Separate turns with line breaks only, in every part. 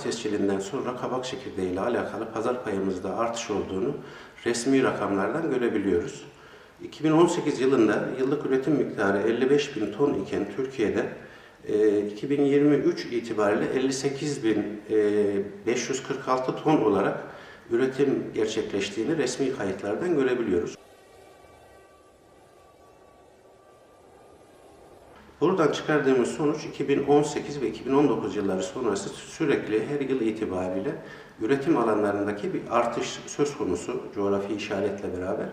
tescilinden sonra kabak çekirdeği ile alakalı pazar payımızda artış olduğunu resmi rakamlardan görebiliyoruz. 2018 yılında yıllık üretim miktarı 55 bin ton iken Türkiye'de e, 2023 itibariyle 58.546 ton olarak üretim gerçekleştiğini resmi kayıtlardan görebiliyoruz. Buradan çıkardığımız sonuç 2018 ve 2019 yılları sonrası sürekli her yıl itibariyle üretim alanlarındaki bir artış söz konusu coğrafi işaretle beraber.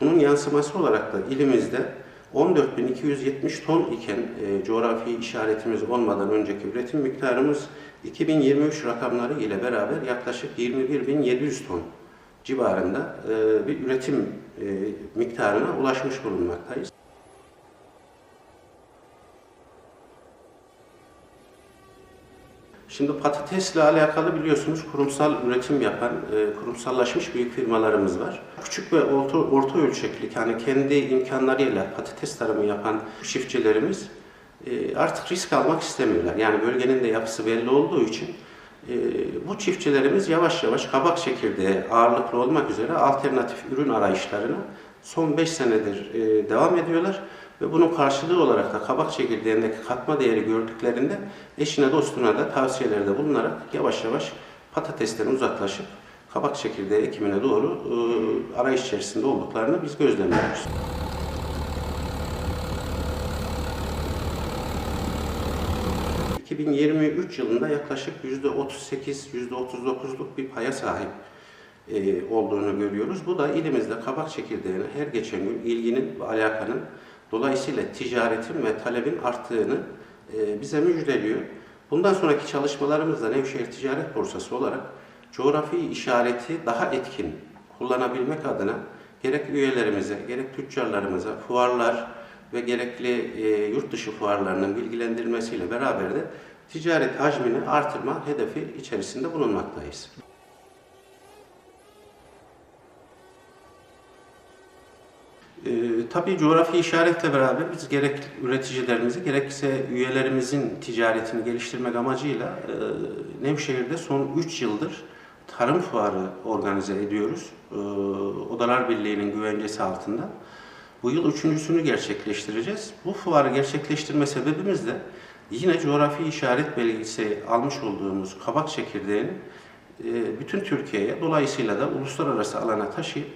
Bunun yansıması olarak da ilimizde 14.270 ton iken e, coğrafi işaretimiz olmadan önceki üretim miktarımız 2023 rakamları ile beraber yaklaşık 21.700 ton civarında e, bir üretim e, miktarına ulaşmış bulunmaktayız. Şimdi patatesle alakalı biliyorsunuz kurumsal üretim yapan, e, kurumsallaşmış büyük firmalarımız var. Küçük ve orta, orta ölçekli, yani kendi imkanlarıyla patates tarımı yapan çiftçilerimiz e, artık risk almak istemiyorlar. Yani bölgenin de yapısı belli olduğu için e, bu çiftçilerimiz yavaş yavaş kabak çekirdeği ağırlıklı olmak üzere alternatif ürün arayışlarına son 5 senedir devam ediyorlar. Ve bunun karşılığı olarak da kabak çekirdeğindeki katma değeri gördüklerinde eşine dostuna da tavsiyelerde bulunarak yavaş yavaş patatesten uzaklaşıp kabak çekirdeği ekimine doğru e, arayış içerisinde olduklarını biz gözlemliyoruz. ...2023 yılında yaklaşık %38-%39'luk bir paya sahip e, olduğunu görüyoruz. Bu da ilimizde kabak çekirdeğine her geçen gün ilginin ve alakanın Dolayısıyla ticaretin ve talebin arttığını e, bize müjdeliyor. Bundan sonraki çalışmalarımızda Nevşehir Ticaret Borsası olarak coğrafi işareti daha etkin kullanabilmek adına gerek üyelerimize, gerek tüccarlarımıza fuarlar ve gerekli e, yurt dışı fuarlarının bilgilendirilmesiyle beraber de ticaret hacmini artırma hedefi içerisinde bulunmaktayız. Tabii coğrafi işaretle beraber biz gerek üreticilerimizi gerekse üyelerimizin ticaretini geliştirmek amacıyla e, Nevşehir'de son 3 yıldır tarım fuarı organize ediyoruz. E, Odalar Birliği'nin güvencesi altında. Bu yıl üçüncüsünü gerçekleştireceğiz. Bu fuarı gerçekleştirme sebebimiz de yine coğrafi işaret belgesi almış olduğumuz kabak çekirdeğini e, bütün Türkiye'ye dolayısıyla da uluslararası alana taşıyıp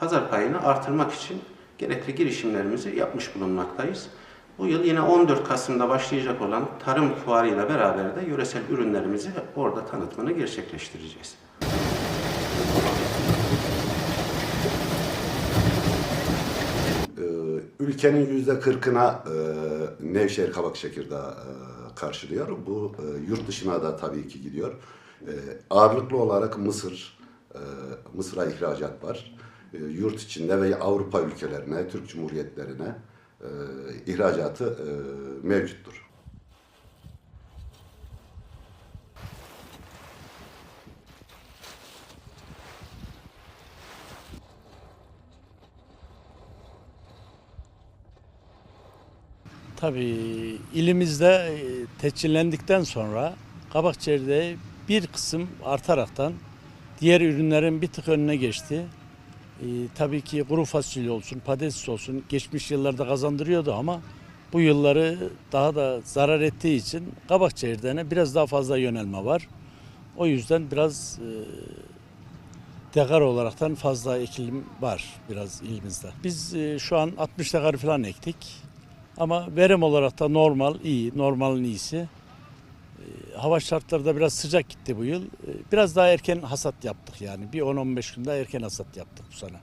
pazar payını artırmak için gerekli girişimlerimizi yapmış bulunmaktayız. Bu yıl yine 14 Kasım'da başlayacak olan tarım fuarıyla beraber de yöresel ürünlerimizi orada tanıtımını gerçekleştireceğiz.
Ee, ülkenin yüzde kırkına e, Nevşehir kabak çekirdeği e, karşılıyor. Bu e, yurt dışına da tabii ki gidiyor. Ağırlıklı olarak Mısır, Mısır'a ihracat var. E, yurt içinde ve Avrupa ülkelerine, Türk Cumhuriyetlerine e, ihracatı e, mevcuttur.
Tabii ilimizde e, tescillendikten sonra kabak çekirdeği bir kısım artaraktan diğer ürünlerin bir tık önüne geçti. Ee, tabii ki kuru fasulye olsun, patates olsun geçmiş yıllarda kazandırıyordu ama bu yılları daha da zarar ettiği için kabak çekirdeğine biraz daha fazla yönelme var. O yüzden biraz e, dekar olaraktan fazla ekilim var biraz ilimizde. Biz e, şu an 60 dekar falan ektik. Ama verim olarak da normal, iyi, normalin iyisi. Hava şartları da biraz sıcak gitti bu yıl. E, Biraz daha erken hasat yaptık yani. Bir 10-15 gün daha erken hasat yaptık bu sene.